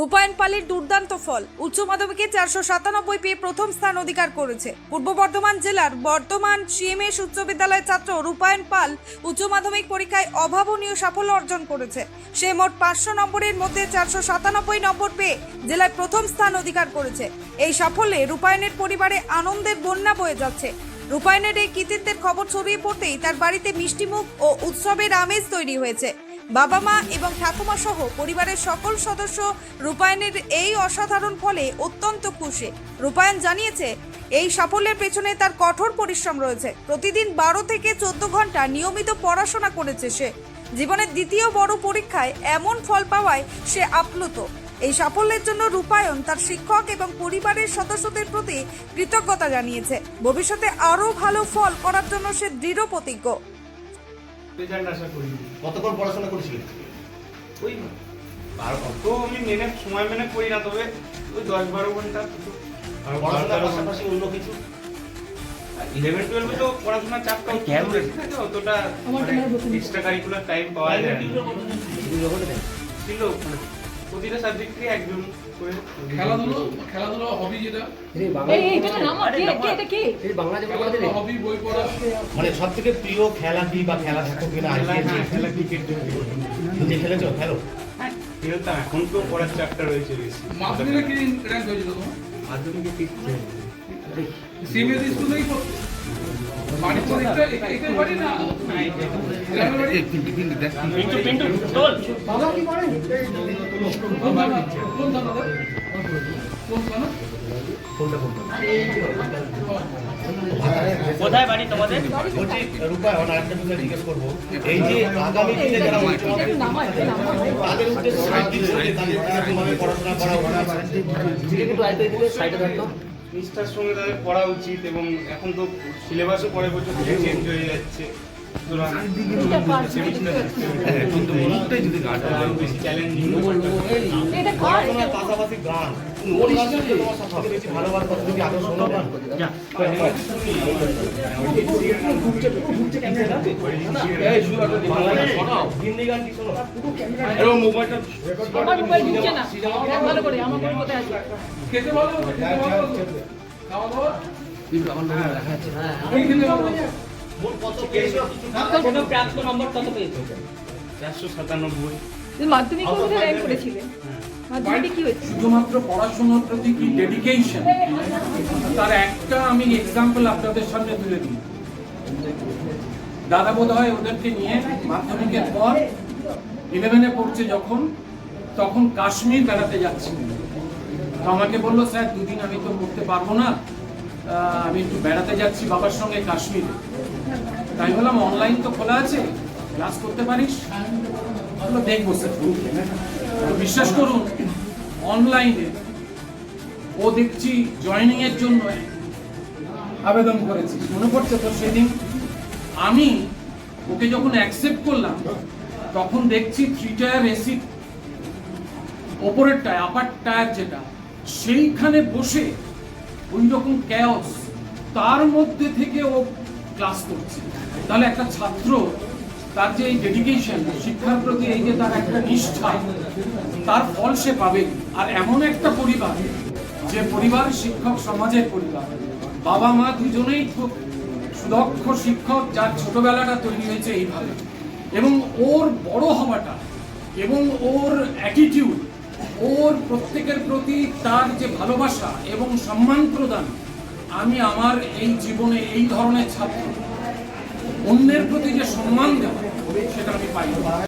রূপায়ণ পালের দুর্দান্ত ফল। উচ্চ মাধ্যমিকে চারশো সাতানব্বই পেয়ে প্রথম স্থান অধিকার করেছে। পূর্ব বর্ধমান জেলার বর্তমান সিএমএস উচ্চ বিদ্যালয়ের ছাত্র রূপায়ণ পাল উচ্চ মাধ্যমিক পরীক্ষায় অভাবনীয় সাফল্য অর্জন করেছে। সে মোট পাঁচশো নম্বরের মধ্যে চারশো সাতানব্বই নম্বর পেয়ে জেলায় প্রথম স্থান অধিকার করেছে। এই সাফল্যে রূপায়ণের পরিবারে আনন্দের বন্যা বয়ে যাচ্ছে। রূপায়ণের এই কৃতিত্বের খবর ছড়িয়ে পড়তেই তার বাড়িতে মিষ্টিমুখ ও উৎসবের আমেজ তৈরি হয়েছে। বাবা মা এবং ঠাকুমা সহ পরিবারের সকল সদস্য রূপায়ণের এই অসাধারণ ফলে অত্যন্ত খুশি। রূপায়ণ জানিয়েছে, এই সাফল্যের পেছনে তার কঠোর পরিশ্রম রয়েছে। প্রতিদিন বারো থেকে চোদ্দ ঘণ্টা নিয়মিত পড়াশোনা করেছে সে। জীবনের দ্বিতীয় বড় পরীক্ষায় এমন ফল পাওয়ায় সে আপ্লুত। এই সাফল্যের জন্য রূপায়ণ তার শিক্ষক এবং পরিবারের সদস্যদের প্রতি কৃতজ্ঞতা জানিয়েছে। ভবিষ্যতে আরও ভালো ফল করার জন্য সে দৃঢ় প্রতিজ্ঞ। রেজাল্ট আশা করি কতক্ষণ পড়াশোনা করেছিলেন? ওই আর অত আমি মেনে সময় মেনে করি না তবে ওই দশ বারো ঘণ্টা। পড়াশোনার পাশাপাশি অন্য কিছু? ইলেভেন টুয়েলভে তো পড়াশোনার চাপটা বেশি থাকে অতটা এক্সট্রা কারিকুলার টাইম পাওয়া যায় না। ছিল মানে প্রতিটা সাবজেক্টে একজন করে খেলাধুলো খেলাধুলো হবি যেটা। এই এই এটা নাম কে কে এটা কে? খেলাধুলো হবি বই পড়া। মানে সব থেকে প্রিয় খেলা কি বা খেলা থাকো কিনা খেলা হ্যাঁ, খেলা ক্রিকেট তুমি খেলেছো? খেলো। হ্যাঁ। খেলতাম এখন তো পড়ার চাপটা রয়েছে বেশি। মাধ্যমিকে কি র্যাঙ্ক হয়েছিল তোমার? মাধ্যমিকে সিবিএসই পড়তো কোথায় বাড়ি তোমাদের? জিজ্ঞেস করব এই যে আগামী দিনে যারা তাদের উদ্দেশ্যে পড়াশোনা করা নিষ্ঠার সঙ্গে তাদের পড়া উচিত এবং এখন তো সিলেবাসও পরের বছর থেকে চেঞ্জ হয়ে যাচ্ছে। সুতরাং হ্যাঁ, কিন্তু যদি বেশি চ্যালেঞ্জিং পাশাপাশি গান। কত পেয়েছ প্রাপ্ত নম্বর কত পেয়েছ? চারশো সাতানব্বই। মাধ্যমিক কোথায় র্যাঙ্ক করেছিলে। শুধুমাত্র পড়াশোনার প্রতি কি ডেডিকেশন তার একটা আমি এক্সাম্পল আপনাদের সামনে তুলে দিই। দাদা বোধ হয় ওদেরকে নিয়ে মাধ্যমিকের পর ইলেভেনে পড়ছে যখন, তখন কাশ্মীর বেড়াতে যাচ্ছি। আমাকে বলল, স্যার, দুদিন আমি তো পড়তে পারব না। আমি একটু বেড়াতে যাচ্ছি বাবার সঙ্গে কাশ্মীরে। তাই বললাম, অনলাইন তো খোলা আছে, ক্লাস করতে পারিস? বলল দেখব স্যার বিশ্বাস করুন অনলাইনে ও দেখছি জয়েনিং এর জন্য আবেদন করেছি। মনে পড়ছে তো সেদিন? আমি ওকে যখন অ্যাকসেপ্ট করলাম, তখন দেখছি থ্রি টায়ার এসি ওপরের টায়ার আপার টায়ার যেটা, সেইখানে বসে ওই রকম ক্যাওস তার মধ্যে থেকে ও ক্লাস করছে। তাহলে একটা ছাত্র তার যে এই ডেডিকেশন শিক্ষার প্রতি এই যে তার একটা নিষ্ঠা, তার ফল সে পাবে। আর এমন একটা পরিবার, যে পরিবার শিক্ষক সমাজের পরিবার, বাবা মা দুজনেই খুব সুদক্ষ শিক্ষক যার ছোটবেলাটা তৈরি হয়েছে এইভাবে। এবং ওর বড় হওয়াটা এবং ওর অ্যাটিটিউড ওর প্রত্যেকের প্রতি তার যে ভালোবাসা এবং সম্মান প্রদান, আমি আমার এই জীবনে এই ধরনের ছাত্র। অন্যের প্রতি যে সম্মান দেওয়া সেটা আমি পাই